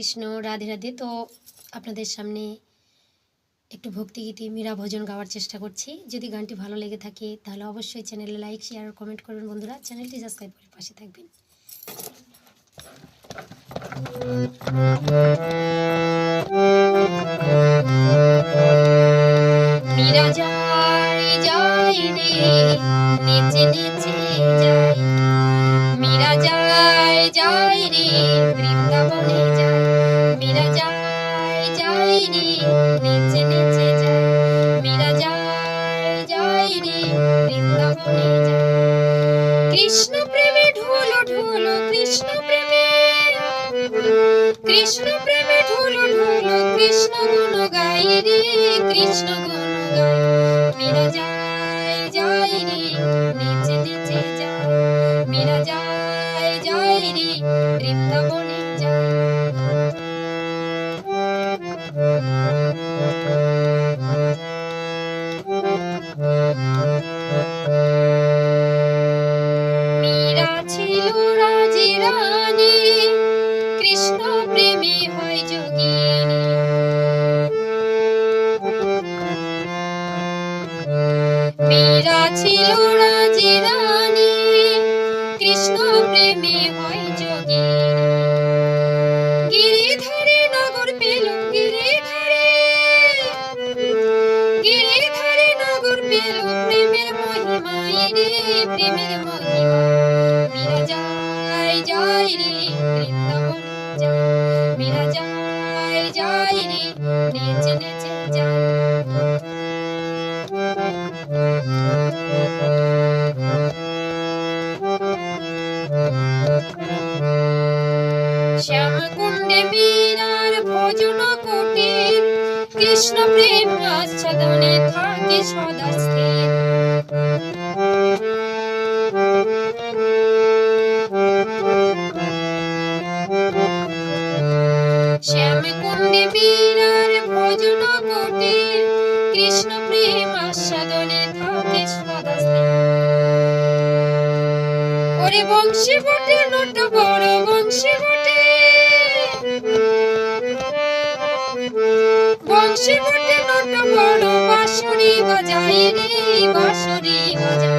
কৃষ্ণ, রাধে রাধে। তো আপনাদের সামনে একটু ভক্তিগীতি মীরা ভজন গাওয়ার চেষ্টা করছি। যদি গানটি ভালো লেগে থাকে, তাহলে অবশ্যই চ্যানেলে লাইক, শেয়ার আর কমেন্ট করবেন। বন্ধুরা, চ্যানেলটি সাবস্ক্রাইব করে পাশে থাকবেন। যায় রে, বৃন্দাবনে যায়। মীরা যায় যায় রে, নেচে নেচে যায়। মীরা যায় যায় রে, বৃন্দাবনে যায়। কৃষ্ণ প্রেমে ঢোলো ঢোলো, কৃষ্ণ প্রেমে। কৃষ্ণ প্রেমে ঢোলো ঢোলো, কৃষ্ণ গুণ গাই রে, কৃষ্ণ গুণ গাই। মীরা যায় যায় রে, নেচে যায় বৃন্দাবনে ছিল রাজে রানী কৃষ্ণ প্রেমী হয় গিরিধারে নগর প্রেমের মহিমায়। কৃষ্ণ প্রেম আচ্ছাদনে থাকে সদা স্থির শ্যামকুণ্ডে মীরার ভজন কুটির কৃষ্ণ প্রেম আস্বাদনে বংশী বটে, নট বড় বংশী বটে। বংশী বটে নট বড় বাঁশরি বাজাই রে, বাঁশরি বাজাই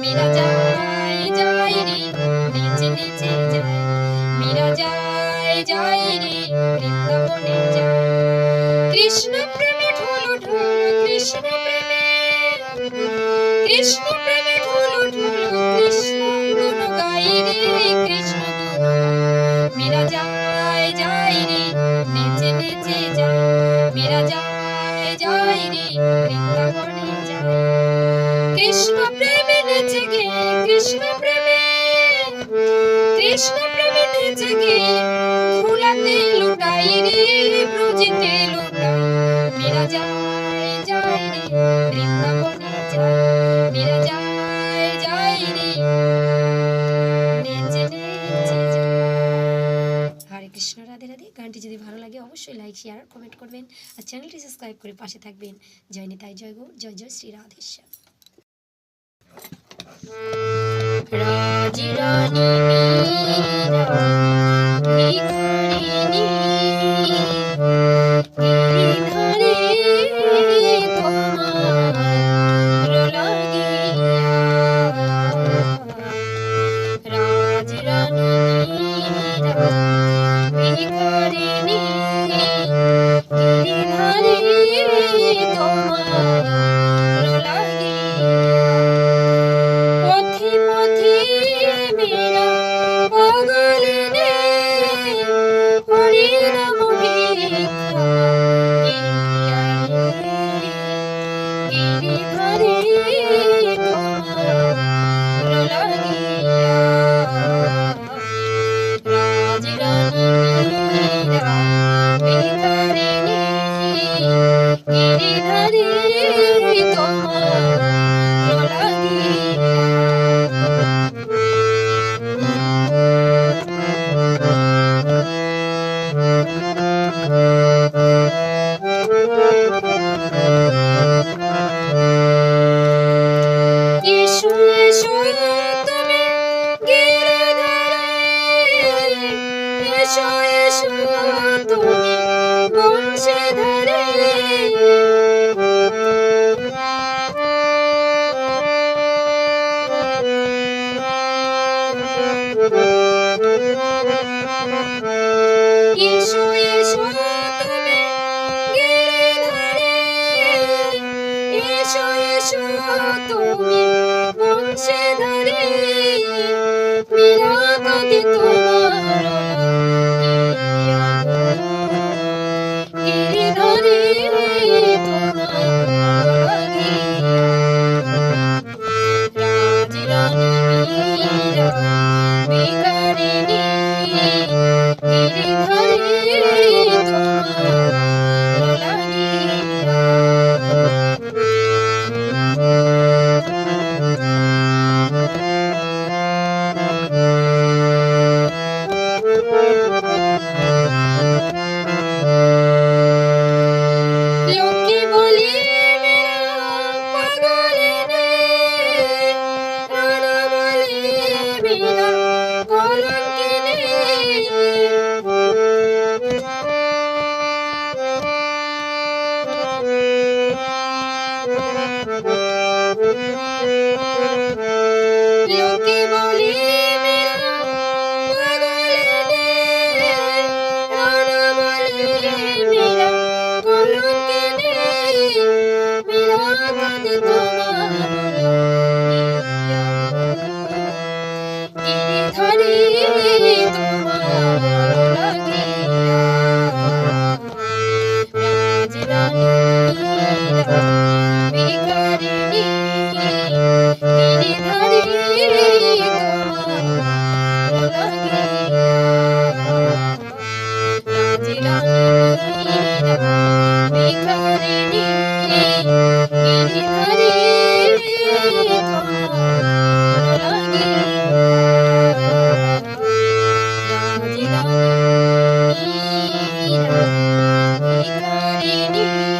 মীরা যায় যায় রে, নেচে নেচে যায়। মীরা যায় যায় রে, বৃন্দাবনে যায়। কৃষ্ণ প্রেমে ঢোল ঢোল, কৃষ্ণ প্রেমে কৃষ্ণ প্রেমে মীরা যায় যায় রে বৃন্দাবনে যায় কৃষ্ণ প্রেমে নেচে গে, কৃষ্ণ প্রেমে। কৃষ্ণ প্রেমে নেচে গে, ফুলাতে লুটাই রে ভালো লাগে অবশ্যই লাইক শেয়ার কমেন্ট করবেন। আর চ্যানেলটি সাবস্ক্রাইব করে পাশে থাকবেন। জয় নিতাই, জয় গো, জয় জয় শ্রী রানী তুমি গিরিধারে এসো এসো তুমি 光に。